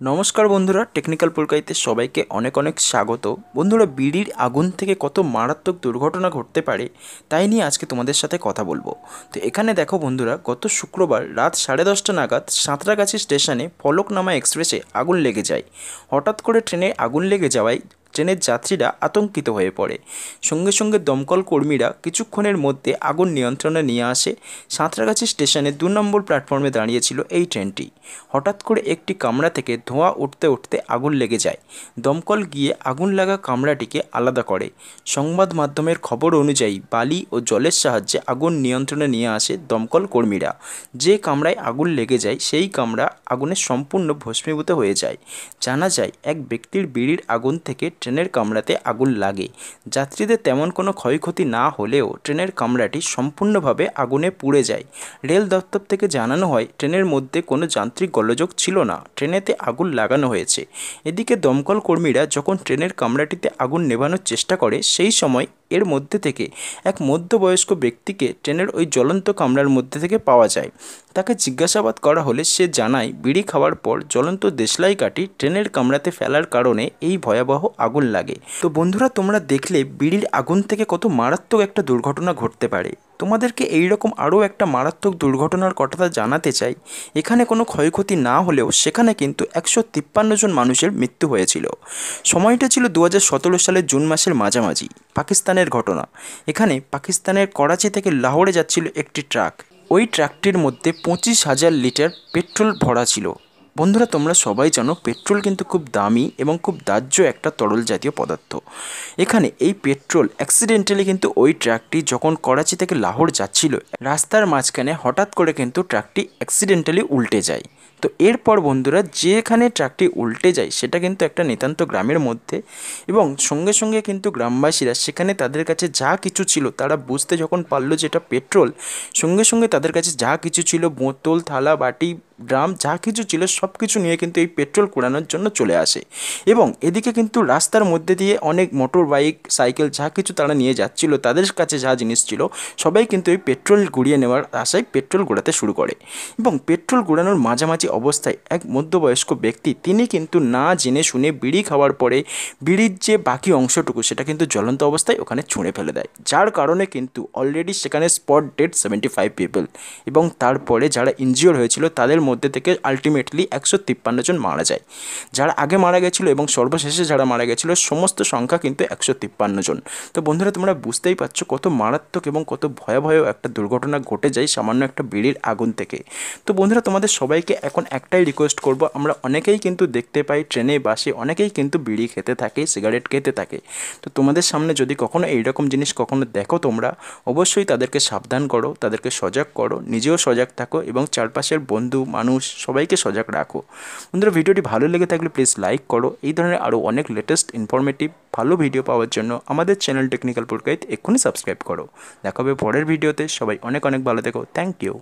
নমস্কার বন্ধুরা টেকনিক্যাল পুলকাইতে সবাইকে অনেক অনেক স্বাগত। বন্ধুরা, বিড়ির আগুন থেকে কত মারাত্মক দুর্ঘটনা ঘটতে পারে তাই নিয়ে আজকে তোমাদের সাথে কথা বলব। তো এখানে দেখো বন্ধুরা, গত শুক্রবার রাত সাড়ে দশটা নাগাদ সাঁতরাগাছি স্টেশনে ফলকনামা এক্সপ্রেসে আগুন লেগে যায়। হঠাৎ করে ট্রেনে আগুন লেগে যাওয়ায় ট্রেনের যাত্রীরা আতঙ্কিত হয়ে পড়ে। সঙ্গে সঙ্গে দমকল কর্মীরা কিছুক্ষণের মধ্যে আগুন নিয়ন্ত্রণে নিয়ে আসে। সাঁতরাগাছি স্টেশনে দু নম্বর প্ল্যাটফর্মে দাঁড়িয়েছিল এই ট্রেনটি। হঠাৎ করে একটি কামরা থেকে ধোঁয়া উঠতে উঠতে আগুন লেগে যায়। দমকল গিয়ে আগুন লাগা কামরাটিকে আলাদা করে। সংবাদ মাধ্যমের খবর অনুযায়ী বালি ও জলের সাহায্যে আগুন নিয়ন্ত্রণে নিয়ে আসে দমকল কর্মীরা। যে কামরায় আগুন লেগে যায়, সেই কামরা আগুনে সম্পূর্ণ ভস্মীভূত হয়ে যায়। জানা যায়, এক ব্যক্তির বিড়ির আগুন থেকে ট্রেনের কামরাতে আগুন লাগে। যাত্রীদের তেমন কোনো ক্ষয়ক্ষতি না হলেও ট্রেনের কামরাটি সম্পূর্ণভাবে আগুনে পুড়ে যায়। রেল দপ্তর থেকে জানানো হয়, ট্রেনের মধ্যে কোনো যান্ত্রিক গলযোগ ছিল না। ট্রেনেতে আগুন লাগানো হয়েছে। এদিকে দমকল কর্মীরা যখন ট্রেনের কামরাটিতে আগুন নেভানোর চেষ্টা করে, সেই সময় এর মধ্যে থেকে এক মধ্যবয়স্ক ব্যক্তিকে ট্রেনের ওই জ্বলন্ত কামরার মধ্যে থেকে পাওয়া যায়। তাকে জিজ্ঞাসাবাদ করা হলে সে জানায়, বিড়ি খাওয়ার পর জ্বলন্ত দেশলাই কাটি ট্রেনের কামরাতে ফেলার কারণে এই ভয়াবহ আগুন লাগে। তো বন্ধুরা, তোমরা দেখলে বিড়ির আগুন থেকে কত মারাত্মক একটা দুর্ঘটনা ঘটতে পারে। তোমাদেরকে এই রকম আরও একটা মারাত্মক দুর্ঘটনার কথাটা জানাতে চাই। এখানে কোনো ক্ষয়ক্ষতি না হলেও সেখানে কিন্তু একশো তিপ্পান্ন জন মানুষের মৃত্যু হয়েছিল। সময়টা ছিল দু হাজার সতেরো সালের জুন মাসের মাঝামাঝি, পাকিস্তানের ঘটনা। এখানে পাকিস্তানের করাচি থেকে লাহোরে যাচ্ছিল একটি ট্রাক। ওই ট্রাকটির মধ্যে পঁচিশ হাজার লিটার পেট্রোল ভরা ছিল। বন্ধুরা, তোমরা সবাই জানো পেট্রোল কিন্তু খুব দামি এবং খুব দাহ্য একটা তরল জাতীয় পদার্থ। এখানে এই পেট্রোল অ্যাক্সিডেন্টালি কিন্তু ওই ট্রাকটি যখন করাচি থেকে লাহোর যাচ্ছিল, রাস্তার মাঝখানে হঠাৎ করে কিন্তু ট্রাকটি অ্যাক্সিডেন্টালি উল্টে যায়। তো এরপর বন্ধুরা, যেখানে ট্রাকটি উল্টে যায়, সেটা কিন্তু একটা নিতান্ত গ্রামের মধ্যে এবং সঙ্গে সঙ্গে কিন্তু গ্রামবাসীরা সেখানে তাদের কাছে যা কিছু ছিল, তারা বুঝতে যখন পারল যে এটা পেট্রোল, সঙ্গে সঙ্গে তাদের কাছে যা কিছু ছিল, বোতল, থালা, বাটি ড্রাম যা কিছু ছিল সব কিছু নিয়ে কিন্তু এই পেট্রোল কুড়ানোর জন্য চলে আসে। এবং এদিকে কিন্তু রাস্তার মধ্যে দিয়ে অনেক মোটর, বাইক, সাইকেল যা কিছু তারা নিয়ে যাচ্ছিল, তাদের কাছে যা জিনিস ছিল, সবাই কিন্তু এই পেট্রোল গুড়িয়ে নেওয়ার আশায় পেট্রোল গোড়াতে শুরু করে। এবং পেট্রোল গোড়ানোর মাঝামাঝি অবস্থায় এক মধ্যবয়স্ক ব্যক্তি, তিনি কিন্তু না জেনে শুনে বিড়ি খাওয়ার পরে বিড়ির যে বাকি অংশটুকু সেটা কিন্তু জ্বলন্ত অবস্থায় ওখানে ছুঁড়ে ফেলে দেয়। যার কারণে কিন্তু অলরেডি সেখানে spot dead seventy five people এবং তারপরে যারা ইনজিওর হয়েছিল, তাদের মধ্যে থেকে আলটিমেটলি একশো তিপ্পান্ন জন মারা যায়। যারা আগে মারা গেছিল এবং সর্বশেষে যারা মারা গেছিল, সমস্ত সংখ্যা কিন্তু একশো তিপ্পান্ন জন। তো বন্ধুরা, তোমরা বুঝতেই পারছ কত মারাত্মক এবং কত ভয়াবহ একটা দুর্ঘটনা ঘটে যায় সামান্য একটা বিড়ির আগুন থেকে। তো বন্ধুরা, তোমাদের সবাইকে এখন একটাই রিকোয়েস্ট করব, আমরা অনেকেই কিন্তু দেখতে পাই ট্রেনে, বাসে, অনেকেই কিন্তু বিড়ি খেতে থাকে সিগারেট খেতে থাকে। তো তোমাদের সামনে যদি কখনো এইরকম জিনিস কখনো দেখো তোমরা, অবশ্যই তাদেরকে সাবধান করো, তাদেরকে সজাগ করো, নিজেও সজাগ থাকো এবং চারপাশের বন্ধু মানুষ, সবাইকে সজাগ রাখো। বন্ধুরা, ভিডিওটি ভালো লেগে থাকলে প্লিজ লাইক করো। এই ধরনের আরও অনেক লেটেস্ট ইনফরমেটিভ ভালো ভিডিও পাওয়ার জন্য আমাদের চ্যানেল টেকনিক্যাল পুরকাইত এক্ষুনি সাবস্ক্রাইব করো। দেখা হবে পরের ভিডিওতে সবাই অনেক অনেক ভালো থেকো। Thank you